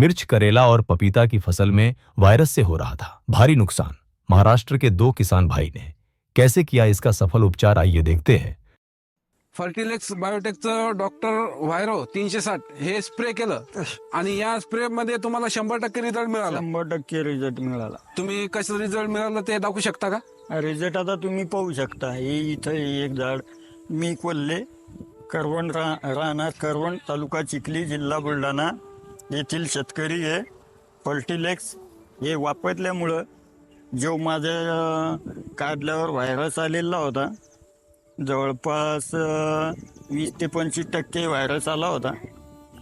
मिर्च करेला और पपीता की फसल में वायरस से हो रहा था। भारी नुकसान। महाराष्ट्र के दो किसान भाई ने। कैसे किया इसका सफल उपचार आइए देखते हैं। फर्टिलेक्स बायोटेकचं डॉक्टर व्हायरो तीनशे साठ. हे स्प्रे केलं. आणि या स्प्रे मध्ये तुम्हाला शंभर टक्के रिझल्ट मिळाला. शंभर टक्के रिझल्ट मिळाला. तुम्ही कसं रिझल्ट मिळालं ते दाखवू शकता का? रिझल्ट आता तुम्ही पाहू शकता. हे इथं एक झाड मी कोल्हे करवण रा राहणार करवण तालुका चिखली जिल्हा बुलढाणा. येथील शेतकरी हे फर्टिलेक्स हे वापरल्यामुळं जो माझ्या काढल्यावर व्हायरस आलेला होता जवळपास वीस ते पंचवीस टक्के व्हायरस आला होता.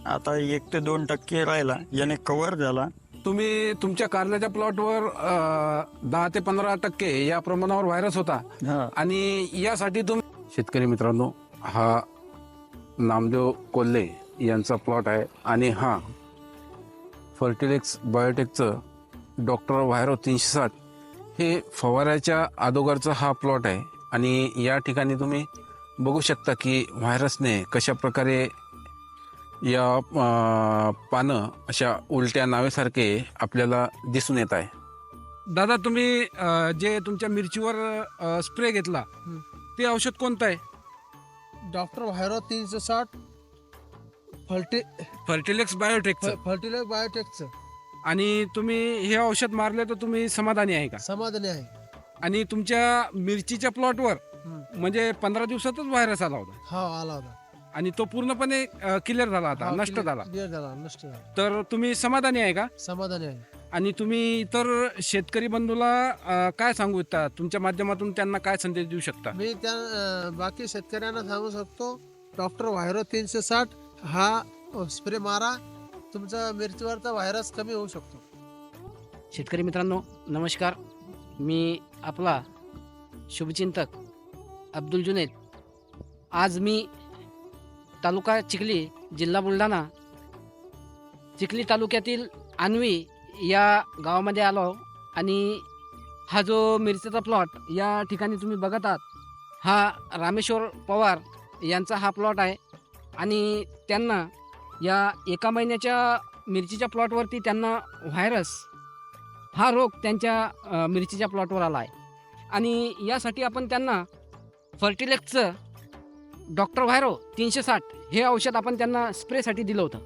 आता एक ते दोन टक्के राहिला याने कव्हर झाला. तुम्ही तुमच्या कारल्याच्या प्लॉटवर दहा ते पंधरा टक्के या प्रमाणावर व्हायरस होता. हा. आणि यासाठी तुम्ही शेतकरी मित्रांनो हा नामदेव कोल्हे यांचा प्लॉट आहे. आणि हा फर्टिलेक्स बायोटेकचं डॉक्टर व्हायरो तीनशे साठ हे फवाऱ्याच्या अगोदरचा हा प्लॉट आहे. आणि या ठिकाणी तुम्ही बघू शकता की व्हायरसने कशा प्रकारे या पानं अशा उलट्या नावेसारखे आपल्याला दिसून येत आहे. दादा तुम्ही अं, जे तुमच्या मिरचीवर स्प्रे घेतला ते औषध कोणतं आहे? डॉक्टर व्हायरो तीनशे साठ फर्टि फर्टिलेक्स बायोटेकचं फर्टिलायझर बायोटेकचं आणि तुम्ही हे औषध मारले तर तुम्ही समाधानी आहे का? समाधानी आहे. आणि तुमच्या मिरचीच्या प्लॉटवर हम्म. म्हणजे पंधरा दिवसातच व्हायरस आला होता. हा आला होता. आणि तो पूर्णपणे क्लिअर झाला होता हा, नष्ट clear- झाला. clear झाला नष्ट झाला. तर तुम्ही समाधानी आहे का? समाधानी आहे. आणि तुम्ही इतर शेतकरी बंधूला अं, काय सांगू इच्छिता तुमच्या माध्यमातून त्यांना काय संदेश देऊ शकता? मी त्या अं, बाकी शेतकऱ्यांना सांगू शकतो डॉक्टर व्हायरो तीनशे साठ हा स्प्रे मारा. तुमचा मिरचीवरचा व्हायरस कमी होऊ शकतो. शेतकरी मित्रांनो नमस्कार. मी आपला शुभचिंतक अब्दुल जुनेद. आज मी तालुका चिखली जिल्हा बुलढाणा चिखली तालुक्यातील आन्वी या गावामध्ये आलो आणि हा जो मिरचीचा प्लॉट या ठिकाणी तुम्ही बघत आहात हा रामेश्वर पवार यांचा हा प्लॉट आहे. आणि त्यांना या एका महिन्याच्या मिरचीच्या प्लॉटवरती त्यांना व्हायरस हा रोग त्यांच्या मिरचीच्या प्लॉटवर आला आहे. आणि यासाठी आपण त्यांना फर्टिलेक्सचं डॉक्टर व्हायरो तीनशे साठ हे औषध आपण त्यांना स्प्रेसाठी दिलं होतं.